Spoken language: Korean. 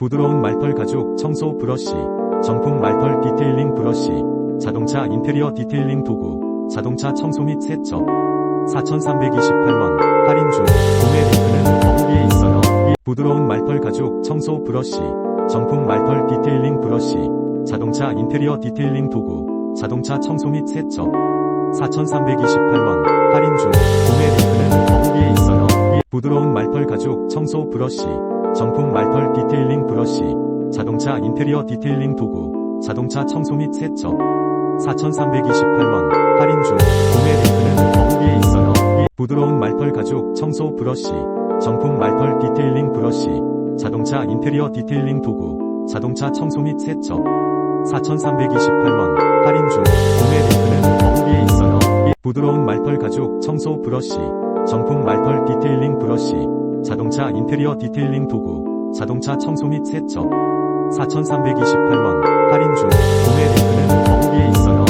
부드러운 말털 가죽 청소 브러쉬, 정품 말털 디테일링 브러쉬, 자동차 인테리어 디테일링 도구, 자동차 청소 및 세척. 4,328원, 할인 중, 구매 링크는 더보기에 있어요. 이 부드러운 말털 가죽 청소 브러쉬, 정품 말털 디테일링 브러쉬, 자동차 인테리어 디테일링 도구, 자동차 청소 및 세척. 4,328원, 할인 중, 구매 링크는 더보기에 있어요. 이 부드러운 말털 가죽 청소 브러쉬, 정품 말털 디테일링 브러쉬, 자동차 인테리어 디테일링 도구, 자동차 청소 및 세척. 4,328원, 할인 중, 구매 링크는 더보기에 있어요. 이 부드러운 말털 가죽 청소 브러쉬, 정품 말털 디테일링 브러쉬, 자동차 인테리어 디테일링 도구, 자동차 청소 및 세척. 4,328원, 할인 중, 구매 링크는 더보기에 있어요. 이 부드러운 말털 가죽 청소 브러쉬, 정품 말털 디테일링 브러쉬, 자동차 인테리어 디테일링 도구, 자동차 청소 및 세척. 4,328원, 할인 중,